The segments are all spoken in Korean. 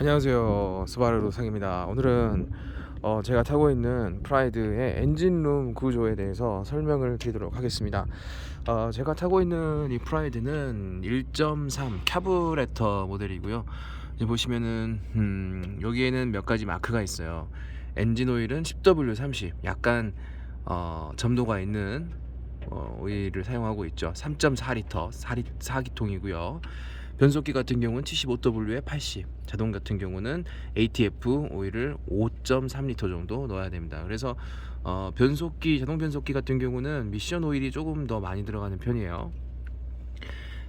안녕하세요. 스바르루 상입니다. 오늘은 어, 제가 타고 있는 프라이드의 엔진룸 구조에 대해서 설명을 드리도록 하겠습니다. 어, 제가 타고 있는 이 프라이드는 1.3 캐브레터 모델이고요. 보시면은 음, 여기에는 몇 가지 마크가 있어요. 엔진 오일은 10W30 약간 어, 점도가 있는 어, 오일을 사용하고 있죠. 3.4리터 4리, 4기통이고요 변속기 같은 경우는 75W에 80 자동 같은 경우는 ATF 오일을 5.3리터 정도 넣어야 됩니다. 그래서 어, 변속기 자동 변속기 같은 경우는 미션 오일이 조금 더 많이 들어가는 편이에요.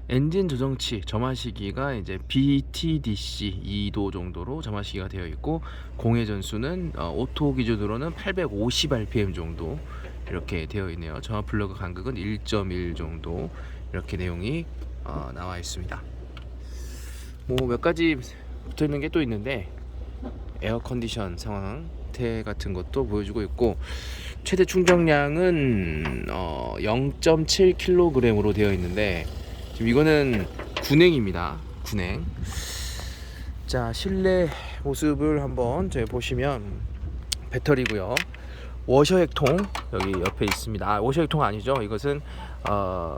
엔진 조정치 점화 시기가 이제 BTDC 2도 정도로 점화 시기가 되어 있고 공회 전수는 어, 오토 기준으로는 850 rpm 정도 이렇게 되어 있네요. 점화 플러그 간극은 1.1 정도 이렇게 내용이 어, 나와 있습니다 뭐 몇 가지 붙어 있는 게 또 있는데 에어 컨디션 상태 같은 것도 보여주고 있고 최대 충전량은 어 0.7kg으로 되어 있는데 지금 이거는 군행입니다. 군행. 자 실내 모습을 한번 저희 보시면 배터리고요. 워셔액통 여기 옆에 있습니다. 아, 워셔액통 아니죠? 이것은 어,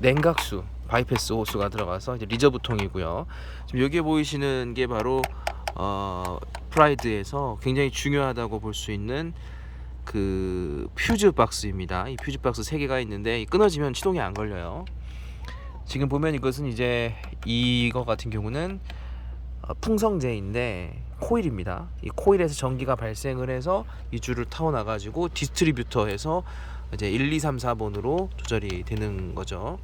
냉각수 바이패스 호스가 들어가서 이제 리저브 통이고요. 지금 여기에 보이시는 게 바로 어, 프라이드에서 굉장히 중요하다고 볼 수 있는 그 퓨즈 박스입니다. 이 퓨즈 박스 세 개가 있는데 이 끊어지면 시동이 안 걸려요. 지금 보면 이것은 이제 이거 같은 경우는 어, 풍성제인데 코일입니다. 이 코일에서 전기가 발생을 해서 이 줄을 타고 나가지고 디스트리뷰터에서 이제 1, 2, 3, 4번으로 조절이 되는 거죠.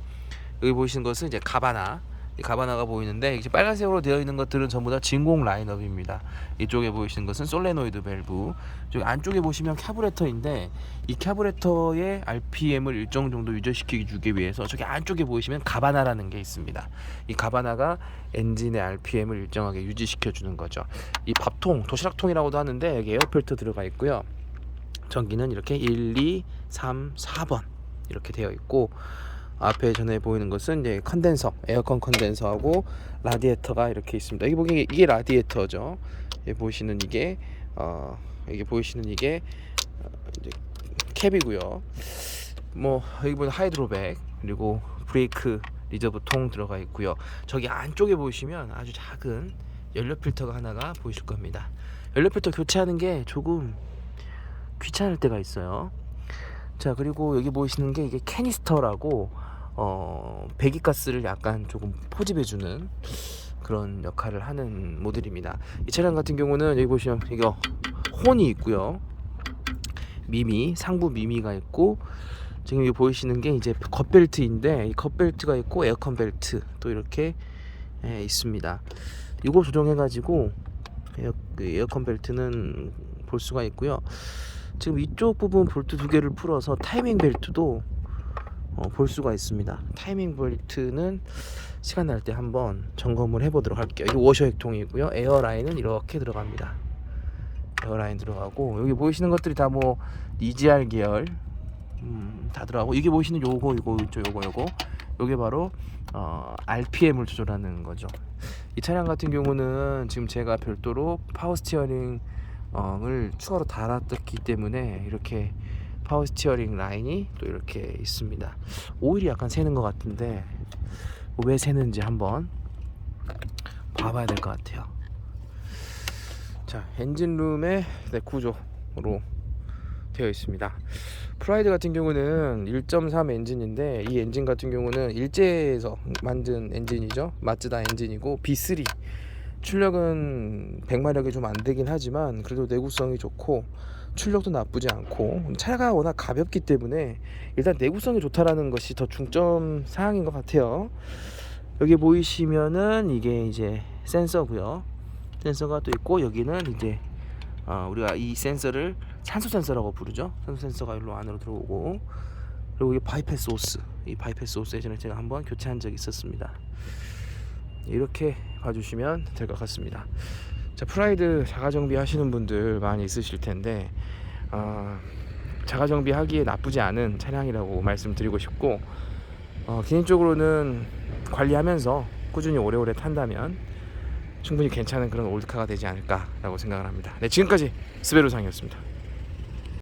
여기 보시는 것은 이제 가바나 이 가바나가 보이는데 이제 빨간색으로 되어 있는 것들은 전부 다 진공 라인업입니다. 이쪽에 보이시는 것은 솔레노이드 밸브. 저기 안쪽에 보시면 캐브레터인데 이 캐브레터의 RPM을 일정 정도 유지시키기 주기 위해서 저기 안쪽에 보이시면 가바나라는 게 있습니다. 이 가바나가 엔진의 RPM을 일정하게 유지시켜 주는 거죠. 이 밥통, 도시락통이라고도 하는데 여기 에어필터 들어가 있고요. 전기는 이렇게 1, 2, 3, 4번 이렇게 되어 있고 앞에 전에 보이는 것은 이제 컨덴서, 에어컨 컨덴서하고 라디에이터가 이렇게 있습니다. 여기 보기 이게 라디에이터죠. 여기 보시는 이게 어 여기 보이시는 이게 어, 이제 캡이고요. 뭐 여기 보면 하이드로백 그리고 브레이크 리저브 통 들어가 있고요. 저기 안쪽에 보시면 아주 작은 연료 필터가 하나가 보이실 겁니다. 연료 필터 교체하는 게 조금 귀찮을 때가 있어요. 자 그리고 여기 보이시는 게 이게 캐니스터라고 어 배기가스를 약간 조금 포집해주는 그런 역할을 하는 모델입니다. 이 차량 같은 경우는 여기 보시면 이거 혼이 있고요. 미미 상부 미미가 있고 지금 여기 보이시는 게 이제 겉벨트인데 이 겉벨트가 있고 에어컨 벨트 또 이렇게 예, 있습니다. 이거 조정해 가지고 에어, 그 에어컨 벨트는 볼 수가 있고요. 지금 이쪽 부분 볼트 두 개를 풀어서 타이밍 벨트도 어, 볼 수가 있습니다. 타이밍 벨트는 시간 날 때 한번 점검을 해보도록 할게요. 이거 워셔 액통이고요. 에어라인은 이렇게 들어갑니다. 에어라인 들어가고 여기 보이시는 것들이 다 뭐 EGR 계열 음, 다 들어가고 이게 보이시는 요거 요거 있죠 요거 요거 요게 바로 어, RPM을 조절하는 거죠. 이 차량 같은 경우는 지금 제가 별도로 파워 스티어링 을 추가로 달았기 때문에 이렇게 파워 스티어링 라인이 또 이렇게 있습니다. 오일이 약간 새는 것 같은데 왜 새는지 한번 봐봐야 될 것 같아요. 자, 엔진룸의 네, 구조로 되어 있습니다. 프라이드 같은 경우는 1.3 엔진인데 이 엔진 같은 경우는 일제에서 만든 엔진이죠. 마츠다 엔진이고 B3 출력은 100마력이 좀 안 되긴 하지만 그래도 내구성이 좋고 출력도 나쁘지 않고 차가 워낙 가볍기 때문에 일단 내구성이 좋다라는 것이 더 중점 사항인 것 같아요. 여기 보이시면은 이게 이제 센서고요. 센서가 또 있고 여기는 이제 어, 우리가 이 센서를 산소 센서라고 부르죠. 산소 센서가 일로 안으로 들어오고 그리고 이 바이패스 호스 이 바이패스 호스 예전에 제가 한번 교체한 적이 있었습니다. 이렇게 봐주시면 될 것 같습니다. 자, 프라이드 자가 정비 하시는 분들 많이 있으실 텐데 어, 자가 정비 하기에 나쁘지 않은 차량이라고 말씀드리고 싶고 어, 개인적으로는 관리하면서 꾸준히 오래오래 탄다면 충분히 괜찮은 그런 올드카가 되지 않을까라고 생각을 합니다. 네, 지금까지 스베로상이었습니다.